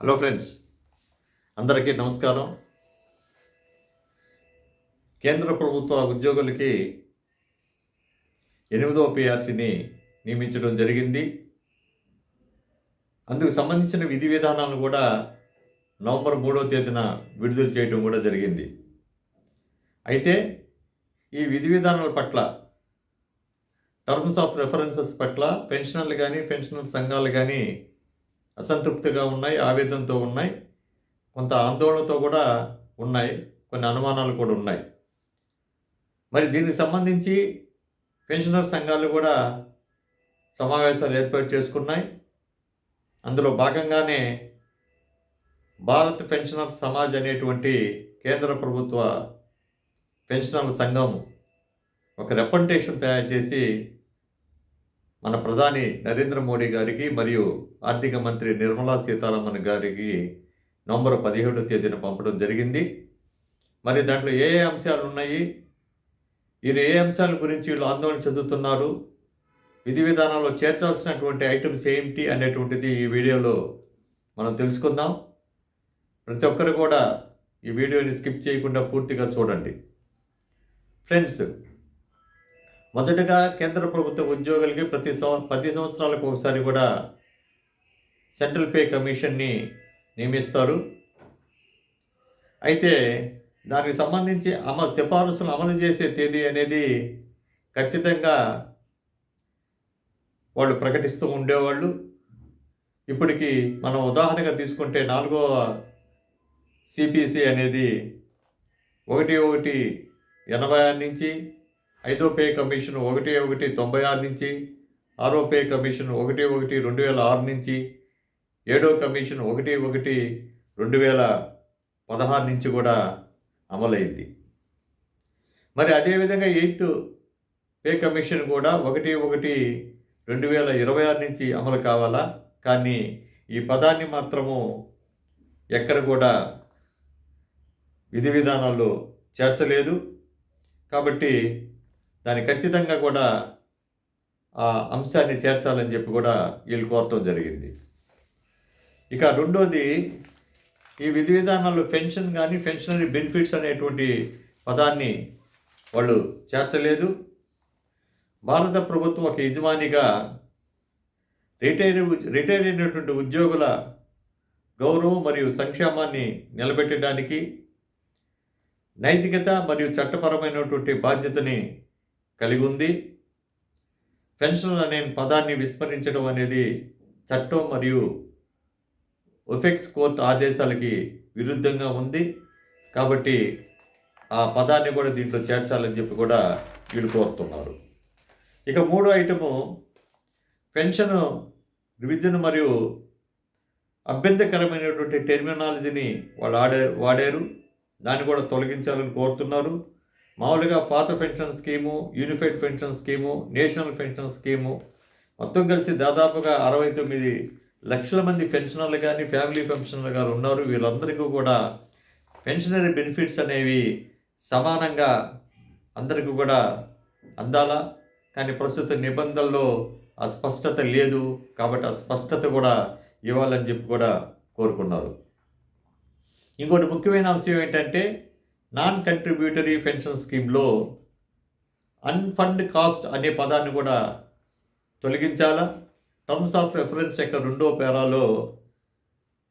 Hello friends అందరికీ నమస్కారం. కేంద్ర ప్రభుత్వ ఉద్యోగులకి ఎనిమిదవ పిఆర్సీని నియమించడం జరిగింది. అందుకు సంబంధించిన విధి విధానాలను కూడా నవంబర్ మూడవ తేదీన విడుదల చేయడం కూడా జరిగింది. అయితే ఈ విధి విధానాల పట్ల టర్మ్స్ ఆఫ్ రెఫరెన్సెస్ పట్ల పెన్షనర్లు కానీ పెన్షనర్ సంఘాలు కానీ అసంతృప్తిగా ఉన్నాయి ఆవేదనతో ఉన్నాయి కొంత ఆందోళనతో కూడా ఉన్నాయి కొన్ని అనుమానాలు కూడా ఉన్నాయి. మరి దీనికి సంబంధించి పెన్షనర్ సంఘాలు కూడా సమావేశాలు ఏర్పాటు చేసుకున్నాయి. అందులో భాగంగానే భారత్ పెన్షనర్ సమాజ్ అనేటువంటి కేంద్ర ప్రభుత్వ పెన్షనర్ల సంఘం ఒక రిప్రజెంటేషన్ తయారు చేసి మన ప్రధాని నరేంద్ర మోడీ గారికి మరియు ఆర్థిక మంత్రి నిర్మలా సీతారామన్ గారికి నవంబర్ పదిహేడో తేదీన పంపడం జరిగింది. మరి దాంట్లో ఏ ఏ అంశాలు ఉన్నాయి? వీరు ఏ అంశాల గురించి వీళ్ళు ఆందోళన చెందుతున్నారు? విధి విధానాల్లో చేర్చాల్సినటువంటి ఐటమ్స్ ఏంటి అనేటువంటిది ఈ వీడియోలో మనం తెలుసుకుందాం. ప్రతి ఒక్కరు కూడా ఈ వీడియోని స్కిప్ చేయకుండా పూర్తిగా చూడండి. ఫ్రెండ్స్ మొదటగా కేంద్ర ప్రభుత్వ ఉద్యోగులకి ప్రతి సంవ పది సంవత్సరాలకు ఒకసారి కూడా సెంట్రల్ పే కమిషన్ని నియమిస్తారు. అయితే దానికి సంబంధించి అమలు సిఫారసులు అమలు చేసే తేదీ అనేది ఖచ్చితంగా వాళ్ళు ప్రకటిస్తూ ఉండేవాళ్ళు. ఇప్పటికి మనం ఉదాహరణగా తీసుకుంటే నాలుగో సిపిసి అనేది ఒకటి ఒకటి ఎనభై నుంచి ఐదో పే కమిషన్ ఒకటి ఒకటి తొంభై ఆరు నుంచి ఆరో పే కమిషన్ ఒకటి ఒకటి రెండు వేల ఆరు నుంచి ఏడో కమిషన్ ఒకటి ఒకటి రెండు వేల పదహారు నుంచి కూడా అమలైంది. మరి అదేవిధంగా ఎయిత్ పే కమిషన్ కూడా ఒకటి ఒకటి రెండు వేల ఇరవై ఆరు నుంచి అమలు కావాలా? కానీ ఈ పదాన్ని మాత్రము ఎక్కడ కూడా విధి విధానాల్లో చేర్చలేదు. కాబట్టి దాన్ని ఖచ్చితంగా కూడా ఆ అంశాన్ని చేర్చాలని చెప్పి కూడా వీళ్ళు కోరటం జరిగింది. ఇక రెండోది ఈ విధి విధానాల్లో పెన్షన్ కానీ పెన్షనరీ బెనిఫిట్స్ అనేటువంటి పదాన్ని వాళ్ళు చేర్చలేదు. భారత ప్రభుత్వం ఒక యజమానిగా రిటైర్ రిటైర్ అయినటువంటి ఉద్యోగుల గౌరవం మరియు సంక్షేమాన్ని నిలబెట్టడానికి నైతికత మరియు చట్టపరమైనటువంటి బాధ్యతని కలిగి ఉంది పెన్షన్ అనే పదాన్ని విస్మరించడం అనేది చట్టం మరియు ఒఫెక్స్ కోర్టు ఆదేశాలకి విరుద్ధంగా ఉంది. కాబట్టి ఆ పదాన్ని కూడా దీంట్లో చేర్చాలని చెప్పి కూడా వీళ్ళు కోరుతున్నారు. ఇక మూడో ఐటము పెన్షన్ రివిజన్ మరియు అభ్యంతరకరమైనటువంటి టెర్మినాలజీని వాళ్ళు ఆడే వాడారు. దాన్ని కూడా తొలగించాలని కోరుతున్నారు. మామూలుగా పాత pension scheme unified pension scheme national pension scheme మొత్తం కలిసి దాదాపుగా అరవై తొమ్మిది లక్షల మంది పెన్షనర్లు కానీ ఫ్యామిలీ పెన్షనర్లు గారు ఉన్నారు. వీళ్ళందరికీ కూడా పెన్షనరీ బెనిఫిట్స్ అనేవి సమానంగా అందరికీ కూడా అందాలా. కానీ ప్రస్తుత నిబంధనల్లో ఆ స్పష్టత లేదు కాబట్టి ఆ స్పష్టత కూడా ఇవ్వాలని చెప్పి కూడా కోరుకున్నారు. ఇంకోటి ముఖ్యమైన అంశం ఏంటంటే నాన్ కంట్రిబ్యూటరీ పెన్షన్ స్కీమ్లో అన్ఫండ్ కాస్ట్ అనే పదాన్ని కూడా తొలగించాలా? టర్మ్స్ ఆఫ్ రెఫరెన్స్ యొక్క రెండో పేరాలో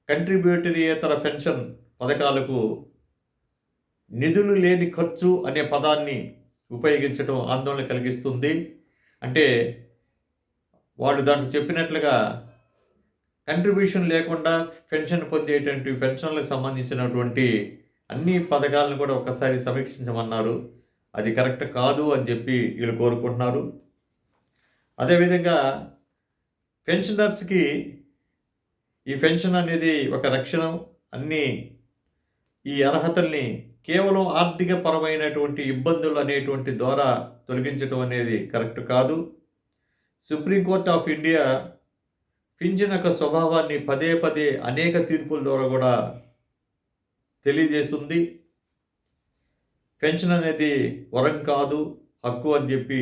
కంట్రిబ్యూటరీయేతర పెన్షన్ పథకాలకు నిధులు లేని ఖర్చు అనే పదాన్ని ఉపయోగించడం ఆందోళన కలిగిస్తుంది. అంటే వాళ్ళు దాంట్లో చెప్పినట్లుగా కంట్రిబ్యూషన్ లేకుండా పెన్షన్ పొందేటువంటి పెన్షన్లకు సంబంధించినటువంటి అన్ని పథకాలను కూడా ఒకసారి సమీక్షించమన్నారు. అది కరెక్ట్ కాదు అని చెప్పి వీళ్ళు కోరుకుంటున్నారు. అదేవిధంగా పెన్షనర్స్కి ఈ పెన్షన్ అనేది ఒక రక్షణ. అన్ని ఈ అర్హతల్ని కేవలం ఆర్థిక పరమైనటువంటి ఇబ్బందులు అనేటువంటి ద్వారా తొలగించడం అనేది కరెక్ట్ కాదు. సుప్రీంకోర్టు ఆఫ్ ఇండియా పింఛన్ యొక్క స్వభావాన్ని పదే పదే అనేక తీర్పుల ద్వారా కూడా తెలియజేస్తుంది. పెన్షన్ అనేది వరం కాదు హక్కు అని చెప్పి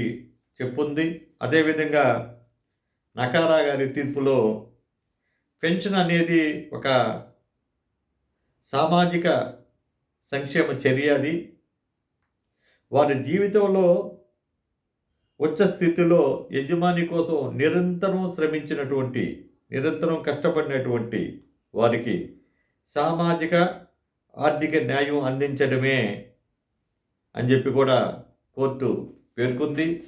చెప్పుంది. అదేవిధంగా నకారా గారి తీర్పులో పెన్షన్ అనేది ఒక సామాజిక సంక్షేమ చర్య అది. వారి జీవితంలో ఉచ్చ స్థితిలో యజమాని కోసం నిరంతరం శ్రమించినటువంటి నిరంతరం కష్టపడినటువంటి వారికి సామాజిక ఆర్థిక న్యాయం అందించడమే అని చెప్పి కూడా కోర్టు పేర్కొంది.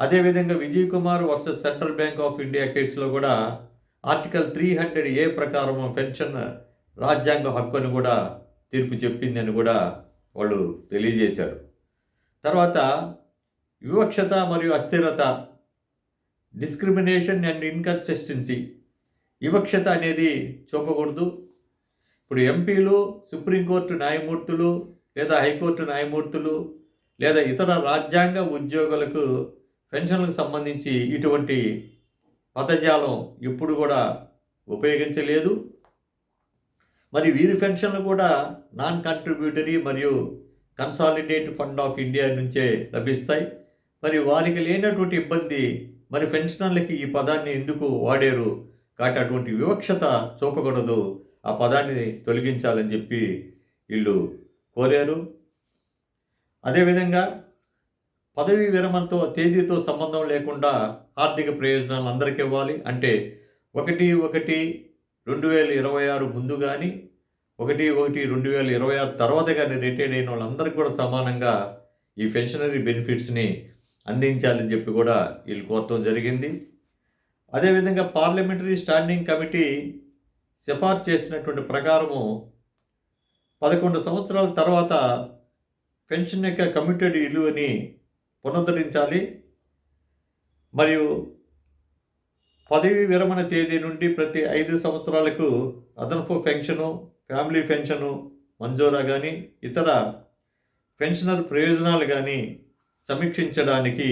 అదేవిధంగా Vijay Kumar versus Central Bank of India కేసులో కూడా ఆర్టికల్ త్రీ హండ్రెడ్ ఏ ప్రకారం పెన్షన్ రాజ్యాంగ హక్కు అని కూడా తీర్పు చెప్పిందని కూడా వాళ్ళు తెలియజేశారు. తర్వాత వివక్షత మరియు అస్థిరత డిస్క్రిమినేషన్ అండ్ ఇన్కన్సిస్టెన్సీ వివక్షత అనేది చూపకూడదు. ఇప్పుడు ఎంపీలు సుప్రీంకోర్టు న్యాయమూర్తులు లేదా హైకోర్టు న్యాయమూర్తులు లేదా ఇతర రాజ్యాంగ ఉద్యోగులకు పెన్షన్లకు సంబంధించి ఇటువంటి పదజాలం ఎప్పుడు కూడా ఉపయోగించలేదు. మరి వీరి పెన్షన్లు కూడా నాన్ కంట్రిబ్యూటరీ మరియు కన్సాలిడేట్ ఫండ్ ఆఫ్ ఇండియా నుంచే లభిస్తాయి. మరి వారికి లేనటువంటి ఇబ్బంది మరి పెన్షనర్లకి ఈ పదాన్ని ఎందుకు వాడారు? కాబట్టి అటువంటి వివక్షత చూపకూడదు. ఆ పదాన్ని తొలగించాలని చెప్పి వీళ్ళు కోరారు. అదేవిధంగా పదవీ విరమణతో తేదీతో సంబంధం లేకుండా ఆర్థిక ప్రయోజనాలు అందరికీ ఇవ్వాలి. అంటే ఒకటి ఒకటి రెండు వేల ఇరవై ఆరు ముందు కానీ ఒకటి ఒకటి రెండు వేల ఇరవై ఆరు తర్వాత కానీ రిటైర్డ్ అయిన వాళ్ళందరికీ కూడా సమానంగా ఈ పెన్షనరీ బెనిఫిట్స్ని అందించాలని చెప్పి కూడా వీళ్ళు కోరటం జరిగింది. అదేవిధంగా పార్లమెంటరీ స్టాండింగ్ కమిటీ సిఫార్సు చేసినటువంటి ప్రకారము పదకొండు సంవత్సరాల తర్వాత పెన్షన్ యొక్క కమిటెడ్ విలువని పునరుద్ధరించాలి. మరియు పదవి విరమణ తేదీ నుండి ప్రతి ఐదు సంవత్సరాలకు అదనపు పెన్షను ఫ్యామిలీ పెన్షను మంజూరా కానీ ఇతర పెన్షనర్ ప్రయోజనాలు కానీ సమీక్షించడానికి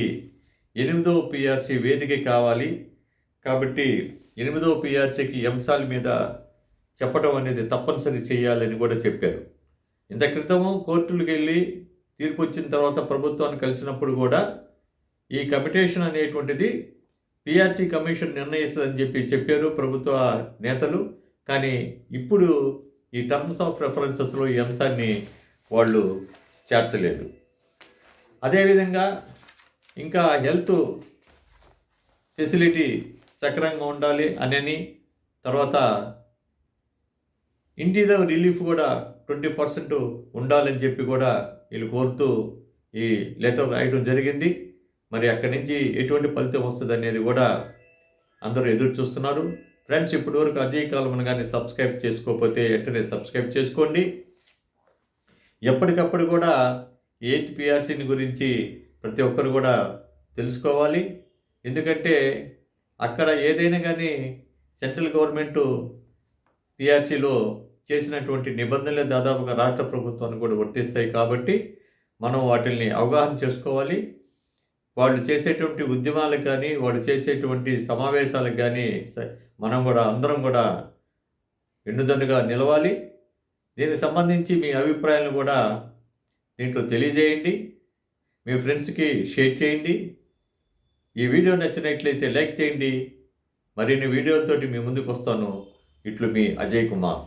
ఎనిమిదవ పిఆర్సి వేదిక కావాలి. కాబట్టి ఎనిమిదవ పిఆర్సీకి అంశాల మీద చెప్పడం అనేది తప్పనిసరి చేయాలని కూడా చెప్పారు. ఇంత క్రితము కోర్టులకు వెళ్ళి తీర్పు వచ్చిన తర్వాత ప్రభుత్వాన్ని కలిసినప్పుడు కూడా ఈ కమిటేషన్ అనేటువంటిది పిఆర్సీ కమిషన్ నిర్ణయిస్తుందని చెప్పి చెప్పారు ప్రభుత్వ నేతలు. కానీ ఇప్పుడు ఈ టర్మ్స్ ఆఫ్ రెఫరెన్సెస్లో ఈ అంశాన్ని వాళ్ళు చేర్చలేదు. అదేవిధంగా ఇంకా హెల్త్ ఫెసిలిటీ సక్రంగా ఉండాలి అనని తర్వాత ఇంటీరియర్ రిలీఫ్ కూడా ట్వంటీ పర్సెంట్ ఉండాలని చెప్పి కూడా వీళ్ళు కోరుతూ ఈ లెటర్ రాయడం జరిగింది. మరి అక్కడి నుంచి ఎటువంటి ఫలితం వస్తుంది అనేది కూడా అందరూ ఎదురు చూస్తున్నారు. ఫ్రెండ్స్ ఇప్పటివరకు అజయ్ కాలం కానీ సబ్స్క్రైబ్ చేసుకోకపోతే వెంటనే సబ్స్క్రైబ్ చేసుకోండి. ఎప్పటికప్పుడు కూడా ఎయిత్ పిఆర్సీని గురించి ప్రతి ఒక్కరు కూడా తెలుసుకోవాలి. ఎందుకంటే అక్కడ ఏదైనా కానీ సెంట్రల్ గవర్నమెంటు పిఆర్సీలో చేసినటువంటి నిబంధనలే దాదాపుగా రాష్ట్ర ప్రభుత్వాన్ని కూడా వర్తిస్తాయి కాబట్టి మనం వాటిని అవగాహన చేసుకోవాలి. వాళ్ళు చేసేటువంటి ఉద్యమాలకు కానీ వాళ్ళు చేసేటువంటి సమావేశాలకు కానీ మనం కూడా అందరం కూడా ఎన్నుదన్నుగా నిలవాలి. దీనికి సంబంధించి మీ అభిప్రాయాలను కూడా దీంట్లో తెలియజేయండి. మీ ఫ్రెండ్స్కి షేర్ చేయండి. ఈ వీడియో నచ్చినట్లయితే లైక్ చేయండి. మరిన్ని వీడియోలతోటి మీ ముందుకు వస్తాను ఇట్లు మీ అజయ్ కుమార్.